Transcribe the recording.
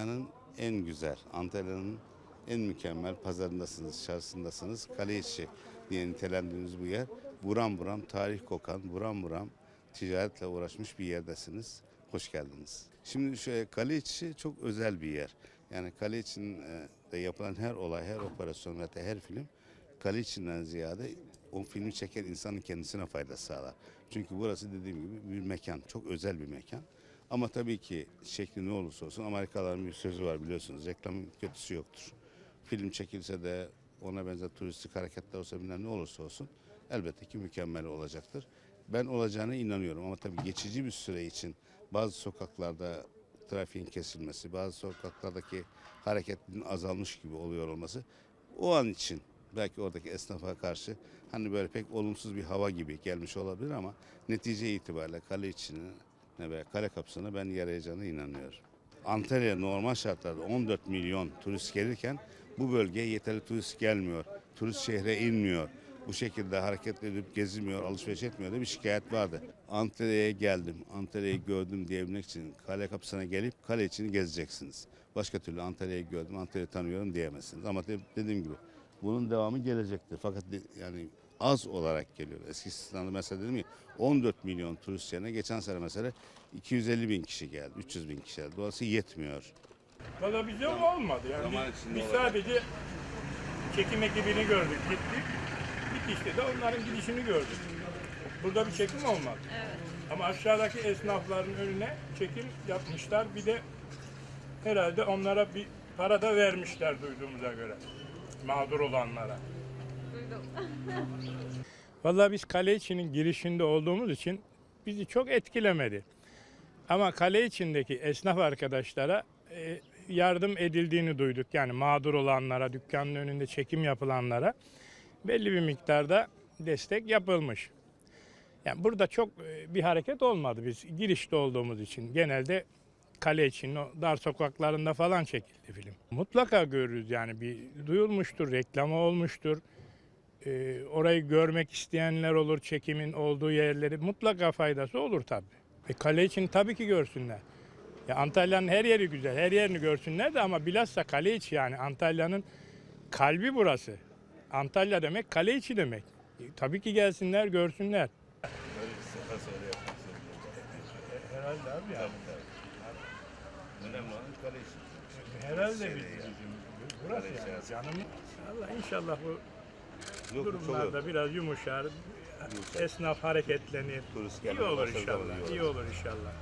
Antalya'nın en güzel, Antalya'nın en mükemmel pazarındasınız, çarşısındasınız. Kale içi diye nitelendirdiğiniz bu yer buram buram tarih kokan, buram buram ticaretle uğraşmış bir yerdesiniz. Hoş geldiniz. Şimdi şöyle kale içi çok özel bir yer. Yani kale içinde yapılan her olay, her operasyon ve her film kale içinden ziyade o filmi çeken insanın kendisine fayda sağlar. Çünkü burası dediğim gibi bir mekan, çok özel bir mekan. Ama tabii ki şekli ne olursa olsun Amerikalıların bir sözü var biliyorsunuz. Reklamın kötüsü yoktur. Film çekilse de ona benzer turistik hareketler olsa bilmem ne olursa olsun elbette ki mükemmel olacaktır. Ben olacağına inanıyorum ama tabii geçici bir süre için bazı sokaklarda trafiğin kesilmesi, bazı sokaklardaki hareketin azalmış gibi oluyor olması o an için belki oradaki esnafa karşı hani böyle pek olumsuz bir hava gibi gelmiş olabilir ama netice itibariyle kale içine ve kale kapısına ben yarayacağına inanıyorum. Antalya normal şartlarda 14 milyon turist gelirken bu bölgeye yeterli turist gelmiyor. Turist şehre inmiyor. Bu şekilde hareket edip gezmiyor, alışveriş etmiyor da bir şikayet vardı. Antalya'ya geldim, Antalya'yı gördüm diyebilmek için kale kapısına gelip kale içini gezeceksiniz. Başka türlü Antalya'yı gördüm, Antalya'yı tanıyorum diyemezsiniz. Ama de- dediğim gibi bunun devamı gelecektir. Fakat yani az olarak geliyor. Eski sistemde mesela dedim ya 14 milyon turist yerine geçen sene mesela 250 bin kişi geldi, 300 bin kişi geldi. Dolayısıyla yetmiyor. Valla bize olmadı yani. Zaman Biz, biz sadece çekim ekibini gördük, gittik. Bitişte de onların gidişini gördük. Burada bir çekim olmadı. Ama aşağıdaki esnafların önüne çekim yapmışlar. Bir de herhalde onlara bir para da vermişler duyduğumuza göre. Mağdur olanlara. Vallahi biz kale içinin girişinde olduğumuz için bizi çok etkilemedi. Ama kale içindeki esnaf arkadaşlara e, yardım edildiğini duyduk. Yani mağdur olanlara, dükkanın önünde çekim yapılanlara belli bir miktarda destek yapılmış. Yani burada çok e, bir hareket olmadı biz girişte olduğumuz için. Genelde kale için o dar sokaklarında falan çekildi film. Mutlaka görürüz yani bir duyulmuştur, reklamı olmuştur. E, orayı görmek isteyenler olur, çekimin olduğu yerleri mutlaka faydası olur tabii. E, kale için tabii ki görsünler. Ya Antalya'nın her yeri güzel, her yerini görsünler de ama bilhassa kale içi yani Antalya'nın kalbi burası. Antalya demek kale içi demek. E, tabii ki gelsinler, görsünler. Herhalde abi ya. Önemli olan kale içi. Herhalde bizim, burası yani canım. Allah inşallah bu Yok, durumlarda biraz yumuşar. Esnaf hareketlenir. Turist İyi olur inşallah. olur. İyi olur inşallah.